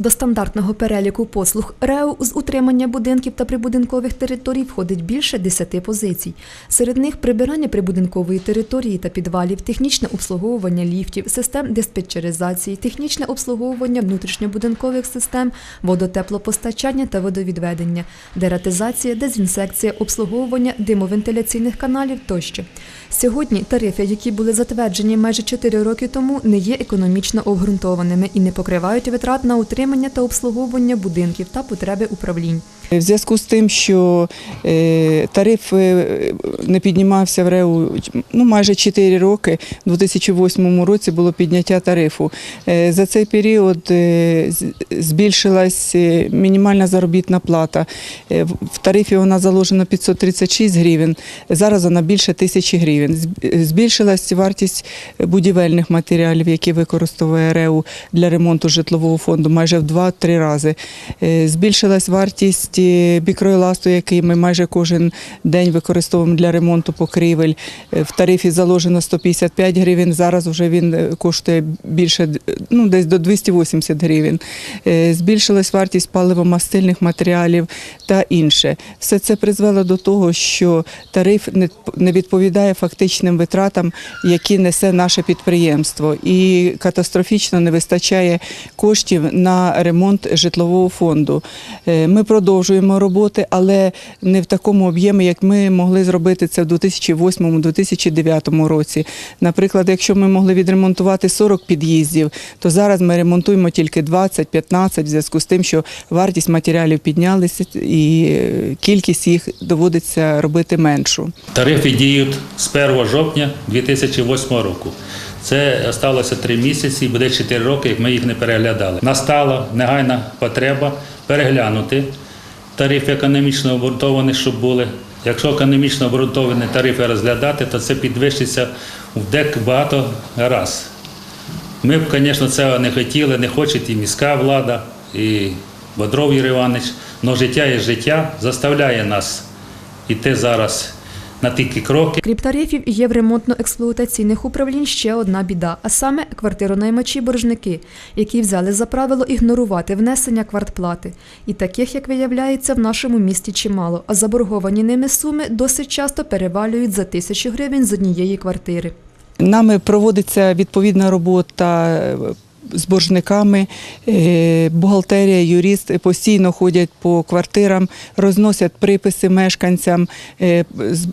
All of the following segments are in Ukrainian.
До стандартного переліку послуг РЕУ з утримання будинків та прибудинкових територій входить більше 10 позицій. Серед них прибирання прибудинкової території та підвалів, технічне обслуговування ліфтів, систем диспетчеризації, технічне обслуговування внутрішньобудинкових систем, водотеплопостачання та водовідведення, дератизація, дезінсекція, обслуговування димовентиляційних каналів тощо. Сьогодні тарифи, які були затверджені майже 4 роки тому, не є економічно обґрунтованими і не покривають витрат на утримання та обслуговування будинків та потреби управлінь. В зв'язку з тим, що е, тариф е, не піднімався в РЕУ ну, майже 4 роки, у 2008 році було підняття тарифу. Е, За цей період збільшилась мінімальна заробітна плата. В- В тарифі вона заложена 536 гривень, зараз вона більше тисячі гривень. З- Збільшилась вартість будівельних матеріалів, які використовує РЕУ для ремонту житлового фонду майже в 2-3 рази. Е, Збільшилась вартість е, бікроеласту, який ми майже кожен день використовуємо для ремонту покрівель. Е, В тарифі заложено 155 гривень, зараз вже він коштує більше, ну десь до 280 гривень. Збільшилась вартість паливомастильних матеріалів та інше. Все це призвело до того, що тариф не- відповідає фактичним витратам, які несе наше підприємство, і катастрофічно не вистачає коштів на ремонт житлового фонду. Е, Ми продовжуємо роботи, але не в такому об'ємі, як ми могли зробити це в 2008-2009 році. Наприклад, якщо ми могли відремонтувати 40 під'їздів, то зараз ми ремонтуємо тільки 20-15 в зв'язку з тим, що вартість матеріалів піднялася і кількість їх доводиться робити меншу. Тарифи діють з 1 жовтня 2008 року. Це осталося три місяці, буде 4 роки, як ми їх не переглядали. Настала негайна потреба переглянути тарифи економічно обґрунтовані, щоб були. Якщо економічно обґрунтовані тарифи розглядати, то це підвищиться в дек багато раз. Ми б, звісно, цього не хотіли, не хоче і міська влада, і Бодров Юрій Іванович. Але життя є життя, заставляє нас іти зараз на такі кроки. Крім тарифів, є в ремонтно-експлуатаційних управлінь ще одна біда, а саме квартиронаймачі-боржники, які взяли за правило ігнорувати внесення квартплати. І таких, як виявляється, в нашому місті чимало, а заборговані ними суми досить часто перевалюють за тисячу гривень з однієї квартири. Нами проводиться відповідна робота з боржниками, е, бухгалтерія, юрист постійно ходять по квартирам, розносять приписи мешканцям, е,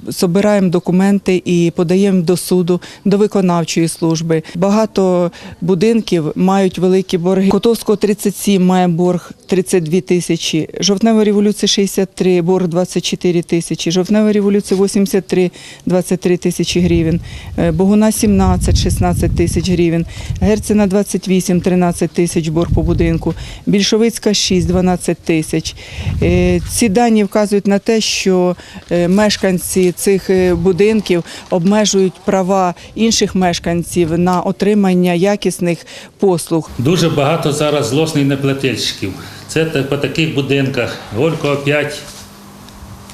збираємо документи і подаємо до суду, до виконавчої служби. Багато будинків мають великі борги. Котовського 37 має борг 32 тисячі, Жовтнева революція 63, борг 24 тисячі, Жовтнева революція 83, 23 тисячі гривень, Е, Богуна 17, 16 тисяч гривень, Герцена 28, 13 тисяч борг по будинку, Більшовицька 6, 12 тисяч. Е, Ці дані вказують на те, що е, мешканці цих е, будинків обмежують права інших мешканців на отримання якісних послуг. Дуже багато зараз злосних неплательщиків. Це по таких будинках. Горького 5,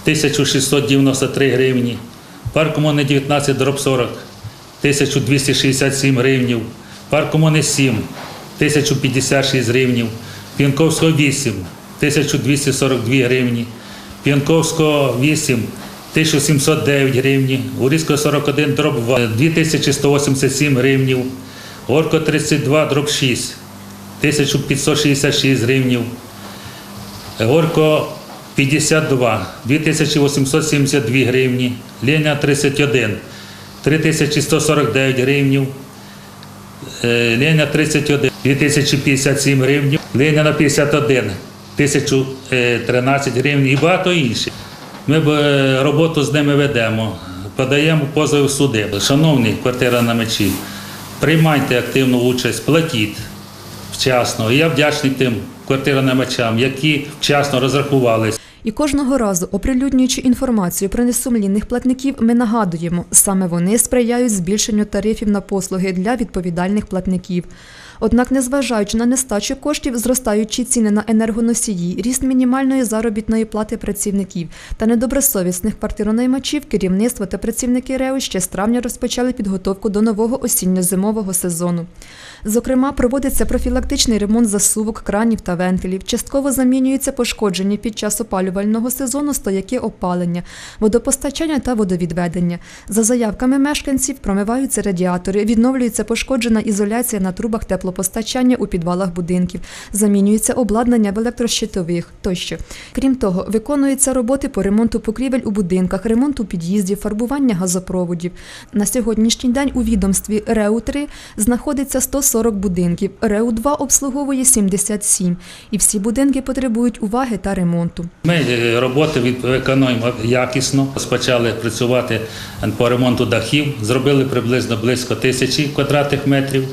1693 гривні. Парк комуни 19, дроб 40, 1267 гривнів. Парк комуни 7, 1056 гривнів. П'янковського 8, 1242 гривні. П'янковського 8, 1709 гривні. Урійського 41, дроб 2, 2187 гривнів. Горко 32, дроб 6, 1566 гривнів. Горко 52, 2872 гривні. Леня 31, 3149 гривнів. Е, Леня 31, 2057 гривень. Леня на 51, 1013 гривень і багато інших. Ми е, роботу з ними ведемо, подаємо позови в суди. Шановні квартира на мечі, приймайте активну участь, платіть вчасно. Я вдячний тим квартиронаймачам, які вчасно розрахувалися. І кожного разу, оприлюднюючи інформацію про несумлінних платників, ми нагадуємо, саме вони сприяють збільшенню тарифів на послуги для відповідальних платників. Однак, незважаючи на нестачу коштів, зростаючі ціни на енергоносії, ріст мінімальної заробітної плати працівників та недобросовісних квартиронаймачів, керівництво та працівники РЕУ ще з травня розпочали підготовку до нового осінньо-зимового сезону. Зокрема, проводиться профілактичний ремонт засувок, кранів та вентилів. Частково замінюються пошкоджені під час опалювального сезону стояки опалення, водопостачання та водовідведення. За заявками мешканців промиваються радіатори, відновлюється пошкоджена ізоляція на трубах теплопостачання у підвалах будинків, замінюється обладнання в електрощитових тощо. Крім того, виконуються роботи по ремонту покрівель у будинках, ремонту під'їздів, фарбування газопроводів. На сьогоднішній день у відомстві РЕУ-3 знаходиться 140 будинків, РЕУ-2 обслуговує 77, і всі будинки потребують уваги та ремонту. Ми е, роботи виконуємо якісно. Розпочали працювати по ремонту дахів, зробили приблизно близько тисячі квадратних метрів.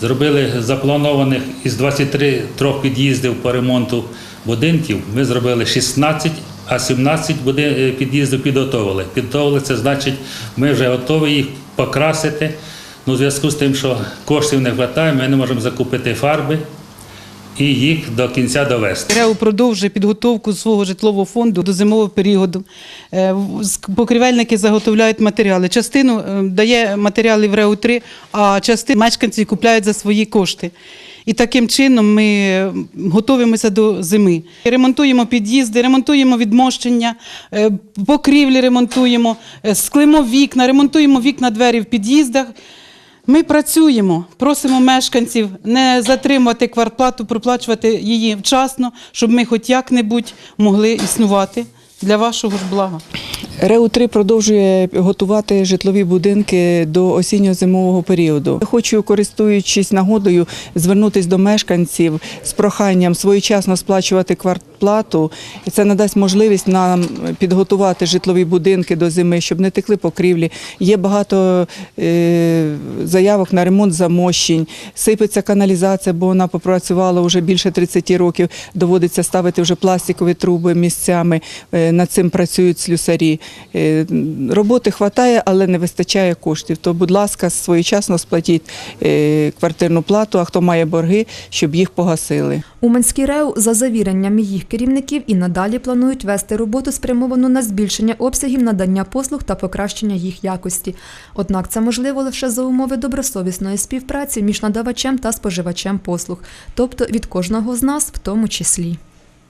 Зробили запланованих із 23 трьох під'їздів по ремонту будинків. Ми зробили 16, а 17 е, під'їздів підготовили. Підготовили це значить, ми вже готові їх покрасити. Ну, в зв'язку з тим, що коштів не вистачає, ми не можемо закупити фарби і їх до кінця довести. РЕУ продовжує підготовку свого житлового фонду до зимового періоду. Е, Покрівельники заготовляють матеріали. Частину е, дає матеріалів РЕУ 3, а частину мешканці купляють за свої кошти. І таким чином ми готуємося до зими. Ремонтуємо під'їзди, ремонтуємо відмощення, е, покрівлі ремонтуємо, склимо вікна, ремонтуємо вікна, двері в під'їздах. Ми працюємо, просимо мешканців не затримувати квартплату, проплачувати її вчасно, щоб ми хоч як-небудь могли існувати для вашого ж блага. РЕУ-3 продовжує готувати житлові будинки до осінньо-зимового періоду. Хочу, користуючись нагодою, звернутися до мешканців з проханням своєчасно сплачувати квартплату. Це надасть можливість нам підготувати житлові будинки до зими, щоб не текли покрівлі. Є багато е, заявок на ремонт замощень, сипеться каналізація, бо вона попрацювала вже більше 30 років. Доводиться ставити вже пластикові труби місцями. Е, Над цим працюють слюсарі. Е, Роботи вистачає, але не вистачає коштів. То, будь ласка, своєчасно сплатіть е, квартирну плату, а хто має борги, щоб їх погасили. Уманський РЕУ за завіренням їх керівників і надалі планують вести роботу спрямовану на збільшення обсягів надання послуг та покращення їх якості. Однак це можливо лише за умови добросовісної співпраці між надавачем та споживачем послуг, тобто від кожного з нас в тому числі.